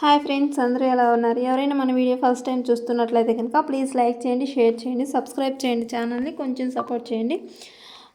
Hi friends అందరూ ఎలా ఉన్నారు? ఎవరైనా మన వీడియో ఫస్ట్ టైం చూస్తున్నట్లయితే కనుక ప్లీజ్ లైక్ చేయండి షేర్ చేయండి సబ్స్క్రైబ్ చేయండి ఛానల్ని కొంచెం సపోర్ట్ చేయండి.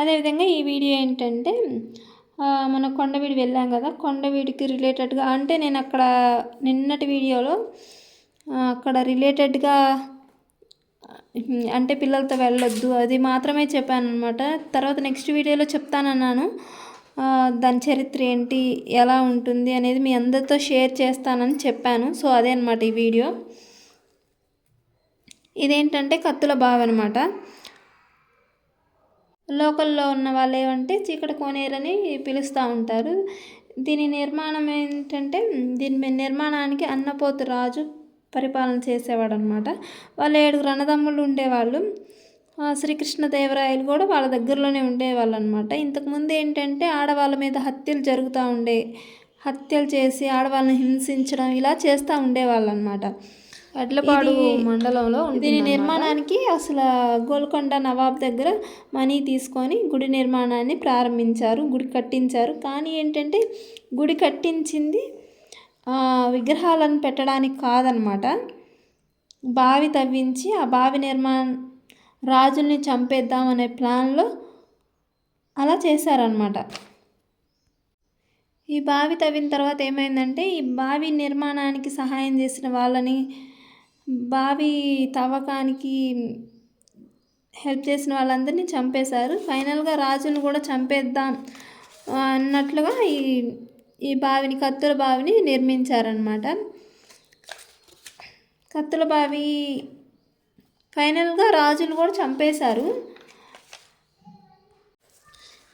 అదేవిధంగా ఈ వీడియో ఏంటంటే మన కొండవీడి వెళ్ళాం కదా కొండవీడికి రిలేటెడ్గా అంటే నేను అక్కడ నిన్నటి వీడియోలో అక్కడ రిలేటెడ్గా అంటే పిల్లలతో వెళ్ళొద్దు అది మాత్రమే చెప్పాను అనమాట తర్వాత నెక్స్ట్ వీడియోలో చెప్తానన్నాను. దాని చరిత్ర ఏంటి ఎలా ఉంటుంది అనేది మీ అందరితో షేర్ చేస్తానని చెప్పాను. సో అదే అనమాట ఈ వీడియో. ఇదేంటంటే కత్తుల బావి అనమాట లోకల్లో ఉన్న వాళ్ళు ఏమంటే చీకటి కోనేరని పిలుస్తూ ఉంటారు. దీని నిర్మాణం ఏంటంటే దీని మీ- నిర్మాణానికి అన్నపోతు రాజు పరిపాలన చేసేవాడు అనమాట వాళ్ళు ఏడుగురు అన్నదమ్ములు ఉండేవాళ్ళు. శ్రీకృష్ణదేవరాయలు కూడా వాళ్ళ దగ్గరలోనే ఉండేవాళ్ళు అనమాట ఇంతకుముందు ఏంటంటే ఆడవాళ్ళ మీద హత్యలు జరుగుతూ ఉండే హత్యలు చేసి ఆడవాళ్ళని హింసించడం ఇలా చేస్తూ ఉండేవాళ్ళు అనమాట ఎడ్లపాడు మండలంలో దీని నిర్మాణానికి అసలు గోల్కొండ నవాబ్ దగ్గర మనీ తీసుకొని గుడి నిర్మాణాన్ని ప్రారంభించారు గుడి కట్టించారు. కానీ ఏంటంటే గుడి కట్టించింది ఆ, విగ్రహాలను పెట్టడానికి కాదనమాట. బావి తవ్వించి ఆ బావి నిర్మాణం రాజుల్ని చంపేద్దామనే ప్లాన్లో అలా చేశారనమాట ఈ బావి తవ్విన తర్వాత ఏమైందంటే ఈ బావి నిర్మాణానికి సహాయం చేసిన వాళ్ళని బావి తవ్వకానికి హెల్ప్ చేసిన వాళ్ళందరినీ చంపేశారు. ఫైనల్గా రాజును కూడా చంపేద్దాం అన్నట్లుగా ఈ ఈ బావిని కత్తుల బావిని నిర్మించారనమాట కత్తుల బావి ఫైనల్గా రాజును కూడా చంపేశారు.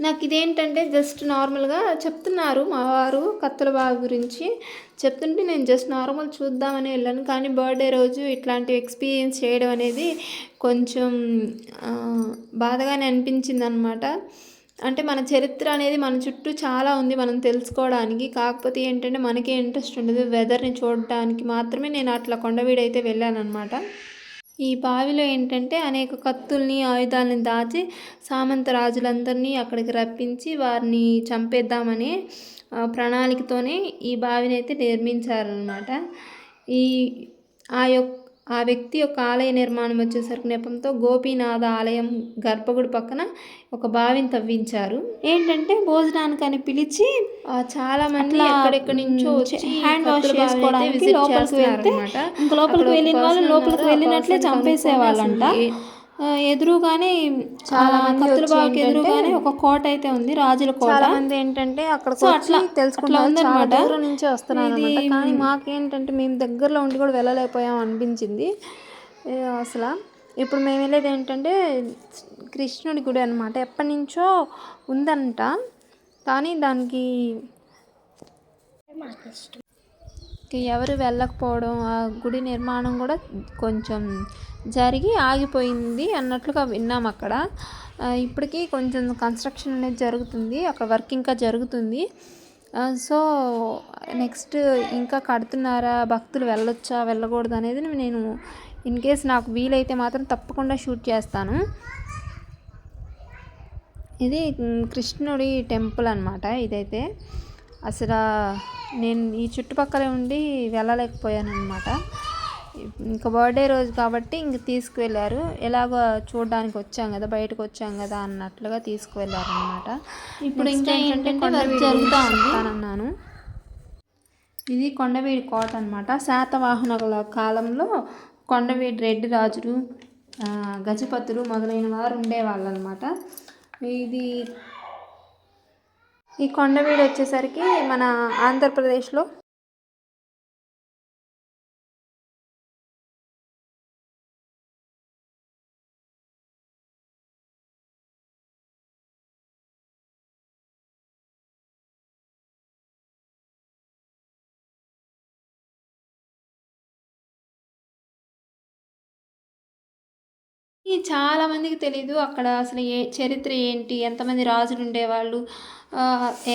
నాకు ఇదేంటంటే జస్ట్ నార్మల్గా చెప్తున్నారు మా వారు కత్తుల బావి గురించి. చెప్తుంటే నేను జస్ట్ నార్మల్ చూద్దామని వెళ్ళాను. కానీ బర్త్డే రోజు ఇట్లాంటి ఎక్స్పీరియన్స్ చేయడం అనేది కొంచెం బాధగానే అనిపించింది అనమాట అంటే మన చరిత్ర అనేది మన చుట్టూ చాలా ఉంది మనం తెలుసుకోవడానికి. కాకపోతే ఏంటంటే మనకే ఇంట్రెస్ట్ ఉండదు. వెదర్ని చూడడానికి మాత్రమే నేను అట్లా కొండవీడైతే వెళ్ళాను అనమాట ఈ బావిలో ఏంటంటే అనేక కత్తుల్ని ఆయుధాలని దాచి సామంత రాజులందరినీ అక్కడికి రప్పించి వారిని చంపేద్దామని ప్రణాళికతోనే ఈ బావిని అయితే నిర్మించారనమాట ఈ ఆ యొక్క ఆ వ్యక్తి యొక్క ఆలయ నిర్మాణం వచ్చేసరికి నెపంతో గోపీనాథ ఆలయం గర్భగుడి పక్కన ఒక బావిని తవ్వించారు ఏంటంటే భోజనానికని పిలిచి ఆ, చాలా మంది ఎక్కడెక్కడి నుంచో హ్యాండ్ వాష్ చేసుకోవడానికి లోపలికి వెళ్తే. ఇంక లోపలికి వెళ్ళిన వాళ్ళు లోపలికి వెళ్ళినట్లే చంపేసేవాళ్ళంట ఎదురుగానే చాలా కత్తుల బావికి ఎదురుగానే ఒక కోట అయితే ఉంది రాజుల కోట. చాలా మంది ఏంటంటే అక్కడ అట్లా తెలుసుకుంటారు. దూరం నుంచి వస్తున్నారు అనమాట కానీ మాకేంటంటే మేము దగ్గరలో ఉండి కూడా వెళ్ళలేకపోయాం అనిపించింది. అసలు. ఇప్పుడు మేము వెళ్ళేది ఏంటంటే కృష్ణుడి గుడి అనమాట ఎప్పటి నుంచో ఉందంట. కానీ దానికి ఎవరు వెళ్ళకపోవడం ఆ గుడి నిర్మాణం కూడా కొంచెం జరిగి ఆగిపోయింది అన్నట్లుగా విన్నాం అక్కడ. ఇప్పటికీ కొంచెం కన్స్ట్రక్షన్ అనేది జరుగుతుంది అక్కడ వర్క్ ఇంకా జరుగుతుంది. సో నెక్స్ట్ ఇంకా కడుతున్నారా భక్తులు వెళ్ళొచ్చా వెళ్ళకూడదు అనేది నేను ఇన్ కేస్ నాకు వీలైతే మాత్రం తప్పకుండా షూట్ చేస్తాను. ఇది కృష్ణుడి టెంపుల్ అనమాట ఇదైతే. అసలు నేను ఈ చుట్టుపక్కలే ఉండి వెళ్ళలేకపోయాను అనమాట ఇంకా బర్త్డే రోజు కాబట్టి ఇంక తీసుకువెళ్ళారు. ఎలాగో చూడడానికి వచ్చాం కదా బయటకు వచ్చాం కదా అన్నట్లుగా తీసుకువెళ్ళారు అనమాట ఇప్పుడు ఇంకా ఏంటంటే జరుగుతూ అన్నాను ఇది కొండవీడి కోట అనమాట శాతవాహనుల కాలంలో కొండవీడి రెడ్డి రాజులు గజపతులు మొదలైన వారు ఉండేవాళ్ళు అనమాట ఇది ఈ కొండవీడు వచ్చేసరికి మన ఆంధ్రప్రదేశ్లో. ఈ చాలా మందికి తెలీదు అక్కడ అసలు ఏ చరిత్ర ఏంటి ఎంతమంది రాజులు ఉండేవాళ్ళు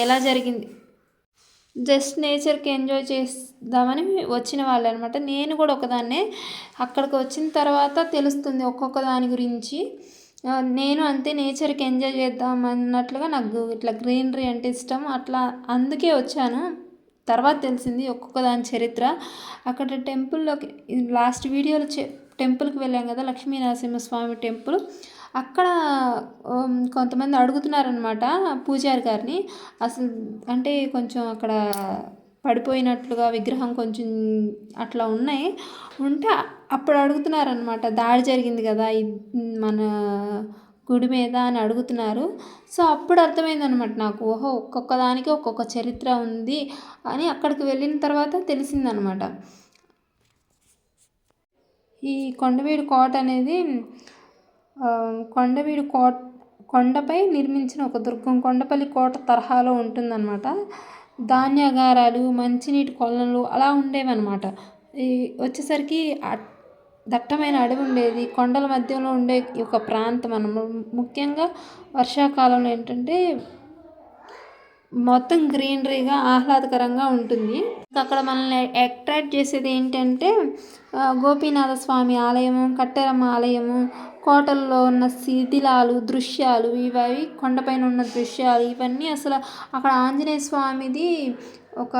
ఎలా జరిగింది? జస్ట్ నేచర్కి ఎంజాయ్ చేద్దామని వచ్చిన వాళ్ళు అనమాట నేను కూడా ఒకదాన్నే అక్కడికి వచ్చిన తర్వాత తెలుస్తుంది ఒక్కొక్క దాని గురించి. నేను అంతే నేచర్కి ఎంజాయ్ చేద్దాం అన్నట్లుగా నాకు ఇట్లా గ్రీనరీ అంటే ఇష్టం. అట్లా అందుకే వచ్చాను. తర్వాత తెలిసింది ఒక్కొక్క దాని చరిత్ర. అక్కడ టెంపుల్లోకి లాస్ట్ వీడియోలో చె టెంపుల్కి వెళ్ళాం కదా లక్ష్మీ నరసింహస్వామి టెంపుల్. అక్కడ కొంతమంది అడుగుతున్నారనమాట పూజారి గారిని. అసలు అంటే కొంచెం అక్కడ పడిపోయినట్లుగా విగ్రహం కొంచెం అట్లా ఉన్నాయి. ఉంటే అప్పుడు అడుగుతున్నారనమాట దాడి జరిగింది కదా మన గుడి మీద అని అడుగుతున్నారు. సో అప్పుడు అర్థమైందనమాట నాకు ఓహో ఒక్కొక్క దానికి ఒక్కొక్క చరిత్ర ఉంది అని అక్కడికి వెళ్ళిన తర్వాత తెలిసిందనమాట ఈ కొండవీడు కోట అనేది కొండవీడు కోట కొండపై నిర్మించిన ఒక దుర్గం. కొండపల్లి కోట తరహాలో ఉంటుందన్నమాట. ధాన్యాగారాలు మంచినీటి కొలనులు అలా ఉండేవన్నమాట. ఈ వచ్చేసరికి దట్టమైన అడవి ఉండేది. కొండల మధ్యలో ఉండే ఒక ప్రాంతం అన్నమాట. ముఖ్యంగా వర్షాకాలంలో ఏంటంటే మొత్తం గ్రీనరీగా ఆహ్లాదకరంగా ఉంటుంది. అక్కడ మనల్ని అట్రాక్ట్ చేసేది ఏంటంటే గోపీనాథ స్వామి ఆలయము కట్టెరమ్మ ఆలయము కోటల్లో ఉన్న శిథిలాలు దృశ్యాలు ఇవి కొండపైన ఉన్న దృశ్యాలు ఇవన్నీ అసలు అక్కడ ఆంజనేయ స్వామిది ఒక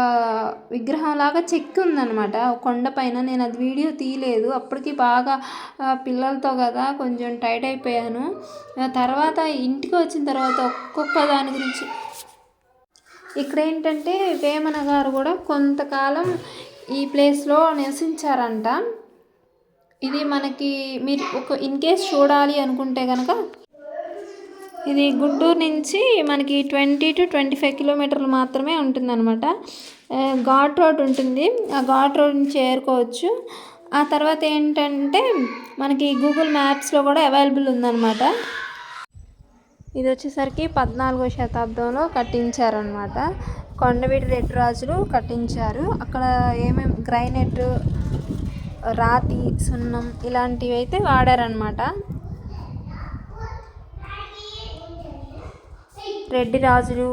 విగ్రహంలాగా చెక్కి ఉందన్నమాట. కొండపైన నేను అది వీడియో తీయలేదు. అప్పటికి బాగా పిల్లలతో కదా కొంచెం టైట్ అయిపోయాను. తర్వాత ఇంటికి వచ్చిన తర్వాత ఒక్కొక్క దాని గురించి. ఇక్కడ ఏంటంటే వేమన గారు కూడా కొంతకాలం ఈ ప్లేస్లో నివసించారంట. ఇది మనకి మీరు ఒక ఇన్ కేస్ చూడాలి అనుకుంటే కనుక ఇది గుంటూరు నుంచి మనకి ట్వంటీ టు ట్వంటీ ఫైవ్ కిలోమీటర్లు మాత్రమే ఉంటుందన్నమాట. ఘాట్ రోడ్ ఉంటుంది. ఆ ఘాట్ రోడ్ నుంచి చేరుకోవచ్చు. ఆ తర్వాత ఏంటంటే మనకి గూగుల్ మ్యాప్స్లో కూడా అవైలబుల్ ఉందన్నమాట. ఇది వచ్చేసరికి పద్నాలుగో శతాబ్దంలో కట్టించారనమాట కొండవీటి రెడ్డి రాజులు కట్టించారు. అక్కడ ఏమేమి గ్రైనెట్ రాతి సున్నం ఇలాంటివి అయితే వాడారనమాట రెడ్డి రాజులు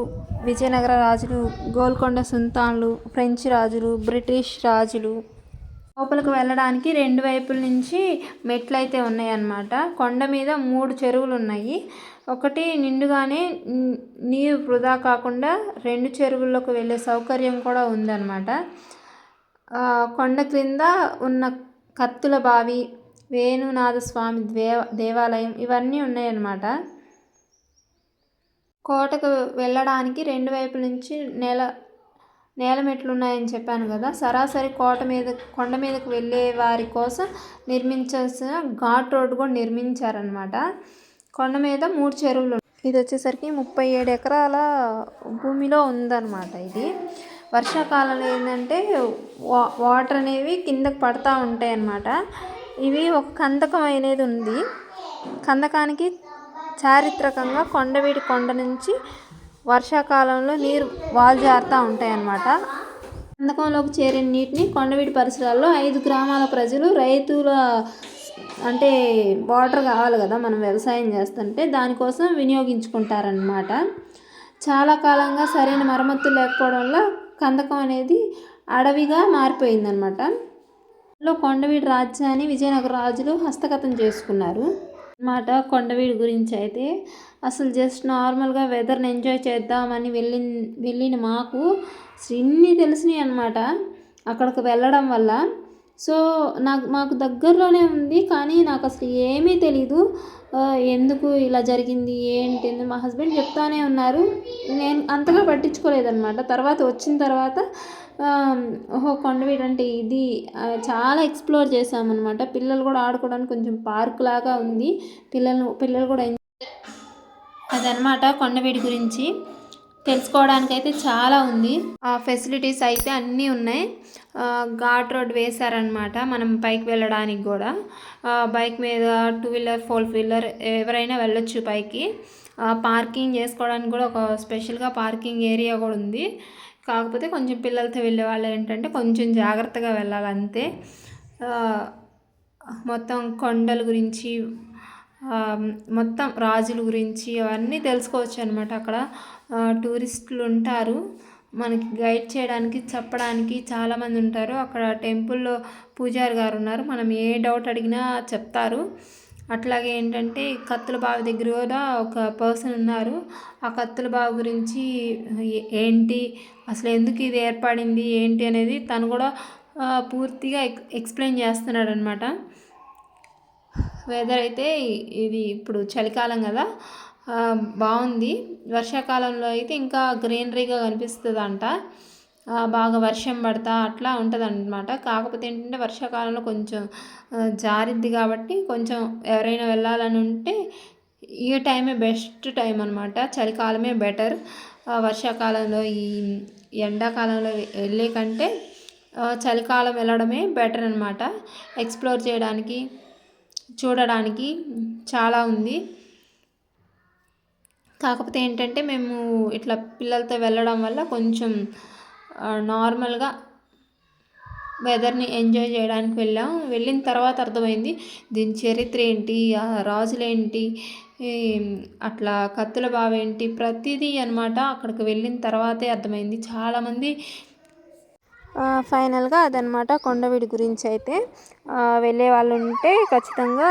విజయనగర రాజులు గోల్కొండ సుల్తాన్లు ఫ్రెంచ్ రాజులు బ్రిటిష్ రాజులు లోపలికి వెళ్ళడానికి రెండు వైపుల నుంచి మెట్లు అయితే ఉన్నాయన్నమాట. కొండ మీద మూడు చెరువులు ఉన్నాయి ఒకటి నిండుగానే నీరు వృధా కాకుండా రెండు చెరువుల్లోకి వెళ్ళే సౌకర్యం కూడా ఉందన్నమాట. కొండ క్రింద ఉన్న కత్తుల బావి వేణునాథ స్వామి దేవ దేవాలయం ఇవన్నీ ఉన్నాయన్నమాట. కోటకు వెళ్ళడానికి రెండు వైపు నుంచి నేల నేల మెట్లు ఉన్నాయని చెప్పాను కదా. సరాసరి కోట మీద కొండ మీదకు వెళ్ళే వారి కోసం నిర్మించాల్సిన ఘాట్ రోడ్డు కూడా నిర్మించారనమాట కొండ మీద మూడు చెరువులు ఇది వచ్చేసరికి ముప్పై ఏడు ఎకరాల భూమిలో ఉందన్నమాట ఇది. వర్షాకాలంలో ఏంటంటే వా వాటర్ అనేవి కిందకు పడతా ఉంటాయి అన్నమాట. ఇవి ఒక కందకం అనేది ఉంది. కందకానికి చారిత్రకంగా కొండవీటి కొండ నుంచి వర్షాకాలంలో నీరు వాల్జారుతూ ఉంటాయి అన్నమాట. కందకంలోకి చేరిన నీటిని కొండవీటి పరిసరాల్లో ఐదు గ్రామాల ప్రజలు రైతుల అంటే వాటర్ కావాలి కదా మనం వ్యవసాయం చేస్తుంటే దానికోసం వినియోగించుకుంటారనమాట చాలా కాలంగా సరైన మరమ్మతులు లేకపోవడం వల్ల కందకం అనేది అడవిగా మారిపోయిందనమాట. లో కొండవీడి రాజ్యాన్ని విజయనగర రాజులు హస్తగతం చేసుకున్నారు. మాట కొండవీడి గురించి అయితే అసలు జస్ట్ నార్మల్గా వెదర్ని ఎంజాయ్ చేద్దామని వెళ్ళి వెళ్ళిన మాకు అసలు ఇన్ని తెలిసినాయి అనమాట అక్కడికి వెళ్ళడం వల్ల సో నాకు మాకు దగ్గరలోనే ఉంది కానీ నాకు అసలు ఏమీ తెలీదు. ఎందుకు ఇలా జరిగింది ఏంటి మా హస్బెండ్ చెప్తానే ఉన్నారు. నేను అంతగా పట్టించుకోలేదన్నమాట. తర్వాత వచ్చిన తర్వాత ఓహో కొండవీడు అంటే ఇది చాలా ఎక్స్ప్లోర్ చేసామన్నమాట పిల్లలు కూడా ఆడుకోవడానికి కొంచెం పార్క్ లాగా ఉంది. పిల్లలు పిల్లలు కూడా ఎంజాయ్ అదనమాట కొండవీడి గురించి. తెలుసుకోవడానికి అయితే చాలా ఉంది. ఆ ఫెసిలిటీస్ అయితే అన్నీ ఉన్నాయి. ఘాట్ రోడ్ వేశారనమాట మనం పైకి వెళ్ళడానికి కూడా. బైక్ మీద టూ వీలర్ ఫోర్ వీలర్ ఎవరైనా వెళ్ళొచ్చు పైకి. పార్కింగ్ చేసుకోవడానికి కూడా ఒక స్పెషల్గా పార్కింగ్ ఏరియా కూడా ఉంది. కాకపోతే కొంచెం పిల్లలతో వెళ్ళే వాళ్ళు ఏంటంటే కొంచెం జాగ్రత్తగా వెళ్ళాలి అంతే మొత్తం కొండల గురించి మొత్తం రాజుల గురించి అవన్నీ తెలుసుకోవచ్చు అనమాట అక్కడ. టూరిస్టులు ఉంటారు మనకి గైడ్ చేయడానికి చెప్పడానికి చాలామంది ఉంటారు. అక్కడ టెంపుల్లో పూజారి గారు ఉన్నారు. మనం ఏ డౌట్ అడిగినా చెప్తారు. అట్లాగే ఏంటంటే కత్తుల బావి దగ్గర కూడా ఒక పర్సన్ ఉన్నారు. ఆ కత్తుల బావి గురించి ఏంటి అసలు ఎందుకు ఇది ఏర్పడింది ఏంటి అనేది తను కూడా పూర్తిగా ఎక్స్ ఎక్స్ప్లెయిన్ చేస్తున్నాడు అనమాట వెదర్ అయితే ఇది ఇప్పుడు చలికాలం కదా. బాగుంది. వర్షాకాలంలో అయితే ఇంకా గ్రీనరీగా కనిపిస్తుంది అంట బాగా వర్షం పడతా అట్లా ఉంటుంది అనమాట కాకపోతే ఏంటంటే వర్షాకాలంలో కొంచెం జారిద్ది కాబట్టి కొంచెం ఎవరైనా వెళ్ళాలని ఉంటే ఈ టైమే బెస్ట్ టైం అనమాట చలికాలమే బెటర్. వర్షాకాలంలో ఈ ఎండాకాలంలో వెళ్ళే కంటే చలికాలం వెళ్ళడమే బెటర్ అనమాట ఎక్స్ప్లోర్ చేయడానికి చూడడానికి చాలా ఉంది. కాకపోతే ఏంటంటే మేము ఇట్లా పిల్లలతో వెళ్ళడం వల్ల కొంచెం నార్మల్గా వెదర్ని ఎంజాయ్ చేయడానికి వెళ్ళాం. వెళ్ళిన తర్వాత అర్థమైంది దీని చరిత్ర ఏంటి ఆ రాజులేంటి అట్లా కత్తుల బావి ఏంటి ప్రతిదీ అనమాట అక్కడికి వెళ్ళిన తర్వాతే అర్థమైంది. చాలామంది ఫైనల్గా అదనమాట కొండవీడి గురించి అయితే. వెళ్ళే వాళ్ళు ఉంటే ఖచ్చితంగా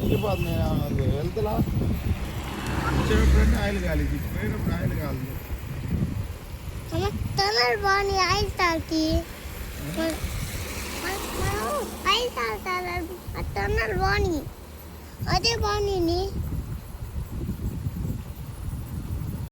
వెళ్ళిపోతుంది వెళ్తలా వచ్చేటప్పుడు ఆయిల్ కాలేదు పోయినప్పుడు ఆయిల్ కాలేదు టనల్ బాగుంది ఐస్ తాకి ఐస్ తాగుతారు టనల్ బాగుంది అదే బాగుంది